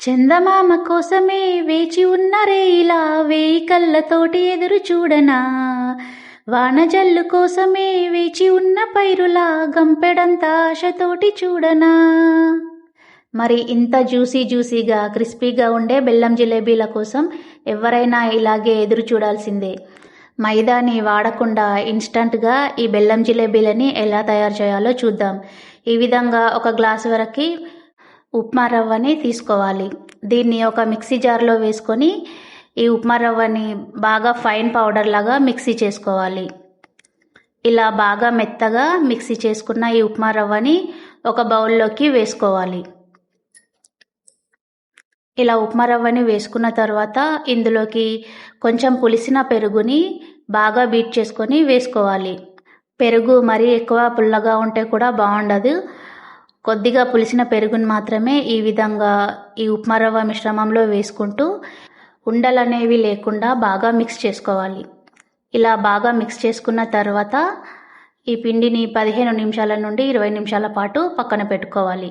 చందమామ కోసమే వేచి ఉన్నరే ఇలా వేయి కళ్ళతోటి ఎదురు చూడనా? వానజల్లు కోసమే వేచి ఉన్న పైరులా గంపెడంత ఆశతోటి చూడనా? మరి ఇంత జ్యూసీ జ్యూసీగా క్రిస్పీగా ఉండే బెల్లం జిలేబీల కోసం ఎవరైనా ఇలాగే ఎదురు చూడాల్సిందే. మైదాని వాడకుండా ఇన్స్టంట్గా ఈ బెల్లం జిలేబీలని ఎలా తయారు చేయాలో చూద్దాం. ఈ విధంగా ఒక గ్లాస్ వరకు ఉప్మా రవ్వని తీసుకోవాలి. దీన్ని ఒక మిక్సీ జార్లో వేసుకొని ఈ ఉప్మా రవ్వని బాగా ఫైన్ పౌడర్ లాగా మిక్సీ చేసుకోవాలి. ఇలా బాగా మెత్తగా మిక్సీ చేసుకున్న ఈ ఉప్మా రవ్వని ఒక బౌల్లోకి వేసుకోవాలి. ఇలా ఉప్మా రవ్వని వేసుకున్న తర్వాత ఇందులోకి కొంచెం పులిసిన పెరుగుని బాగా బీట్ చేసుకొని వేసుకోవాలి. పెరుగు మరీ ఎక్కువ పుల్లగా ఉంటే కూడా బాగుండదు. కొద్దిగా పులిసిన పెరుగును మాత్రమే ఈ విధంగా ఈ ఉప్మా రవ్వ మిశ్రమంలో వేసుకుంటూ ఉండలు అనేవి లేకుండా బాగా మిక్స్ చేసుకోవాలి. ఇలా బాగా మిక్స్ చేసుకున్న తర్వాత ఈ పిండిని పదిహేను నిమిషాల నుండి ఇరవై నిమిషాల పాటు పక్కన పెట్టుకోవాలి.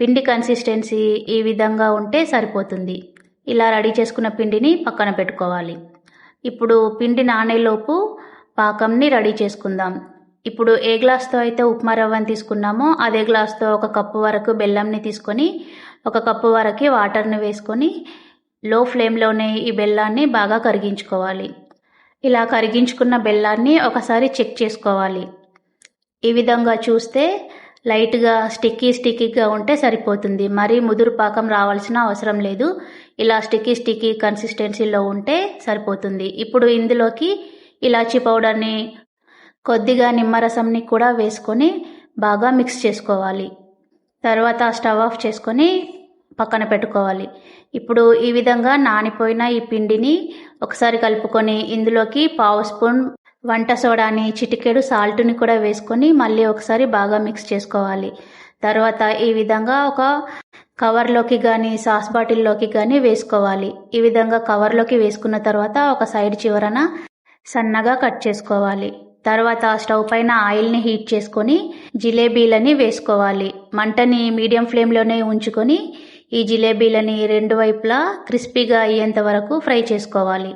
పిండి కన్సిస్టెన్సీ ఈ విధంగా ఉంటే సరిపోతుంది. ఇలా రెడీ చేసుకున్న పిండిని పక్కన పెట్టుకోవాలి. ఇప్పుడు పిండి నానేలోపు పాకంని రెడీ చేసుకుందాం. ఇప్పుడు ఏ గ్లాస్తో అయితే ఉప్మా రవ్వని తీసుకున్నామో అదే గ్లాస్తో ఒక కప్పు వరకు బెల్లంని తీసుకొని ఒక కప్పు వరకు వాటర్ని వేసుకొని లో ఫ్లేమ్లోనే ఈ బెల్లాన్ని బాగా కరిగించుకోవాలి. ఇలా కరిగించుకున్న బెల్లాన్ని ఒకసారి చెక్ చేసుకోవాలి. ఈ విధంగా చూస్తే లైట్గా స్టిక్కీ స్టిక్కీగా ఉంటే సరిపోతుంది. మరీ ముదురు పాకం రావాల్సిన అవసరం లేదు. ఇలా స్టిక్కీ స్టిక్కీ కన్సిస్టెన్సీలో ఉంటే సరిపోతుంది. ఇప్పుడు ఇందులోకి ఇలాచీ పౌడర్ని కొద్దిగా నిమ్మరసంని కూడా వేసుకొని బాగా మిక్స్ చేసుకోవాలి. తర్వాత స్టవ్ ఆఫ్ చేసుకొని పక్కన పెట్టుకోవాలి. ఇప్పుడు ఈ విధంగా నానిపోయిన ఈ పిండిని ఒకసారి కలుపుకొని ఇందులోకి పావు స్పూన్ వంట సోడాని చిటికెడు సాల్ట్ని కూడా వేసుకొని మళ్ళీ ఒకసారి బాగా మిక్స్ చేసుకోవాలి. తర్వాత ఈ విధంగా ఒక కవర్లోకి కానీ సాస్ బాటిల్లోకి కానీ వేసుకోవాలి. ఈ విధంగా కవర్లోకి వేసుకున్న తర్వాత ఒక సైడ్ చివరన సన్నగా కట్ చేసుకోవాలి. తర్వాత స్టవ్ పైన ఆయిల్ని హీట్ చేసుకొని జిలేబీలని వేసుకోవాలి. మంటని మీడియం ఫ్లేమ్లోనే ఉంచుకొని ఈ జిలేబీలని రెండు వైపులా క్రిస్పీగా అయ్యేంత వరకు ఫ్రై చేసుకోవాలి.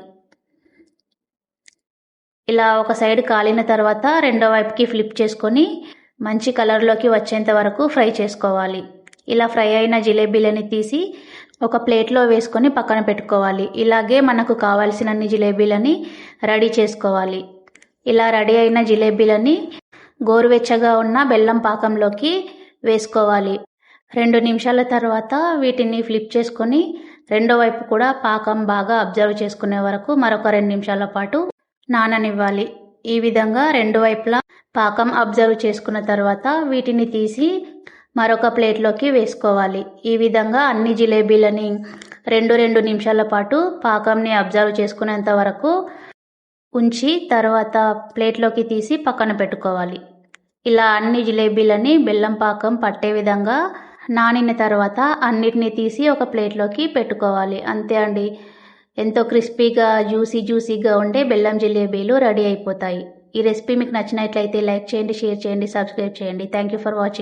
ఇలా ఒక సైడ్ కాలిన తర్వాత రెండో వైపుకి ఫ్లిప్ చేసుకొని మంచి కలర్లోకి వచ్చేంత వరకు ఫ్రై చేసుకోవాలి. ఇలా ఫ్రై అయిన జిలేబీలని తీసి ఒక ప్లేట్లో వేసుకొని పక్కన పెట్టుకోవాలి. ఇలాగే మనకు కావాల్సినన్ని జిలేబీలని రెడీ చేసుకోవాలి. ఇలా రెడీ అయిన జిలేబీలని గోరువెచ్చగా ఉన్న బెల్లం పాకంలోకి వేసుకోవాలి. రెండు నిమిషాల తర్వాత వీటిని ఫ్లిప్ చేసుకొని రెండో వైపు కూడా పాకం బాగా అబ్జర్వ్ చేసుకునే వరకు మరొక రెండు నిమిషాల పాటు నాననివ్వాలి. ఈ విధంగా రెండు వైపులా పాకం అబ్జర్వ్ చేసుకున్న తర్వాత వీటిని తీసి మరొక ప్లేట్లోకి వేసుకోవాలి. ఈ విధంగా అన్ని జిలేబీలని రెండు రెండు నిమిషాల పాటు పాకంని అబ్జర్వ్ చేసుకునేంత వరకు ఉంచి తర్వాత ప్లేట్లోకి తీసి పక్కన పెట్టుకోవాలి. ఇలా అన్ని జిలేబీలని బెల్లం పాకం పట్టే విధంగా నానిన తర్వాత అన్నిటిని తీసి ఒక ప్లేట్లోకి పెట్టుకోవాలి. అంతే అండి. ఎంతో క్రిస్పీగా జ్యూసీ జ్యూసీగా ఉండే బెల్లం జిలేబీలు రెడీ అయిపోతాయి. ఈ రెసిపీ మీకు నచ్చినట్లయితే లైక్ చేయండి షేర్ చేయండి సబ్స్క్రైబ్ చేయండి. Thank you for watching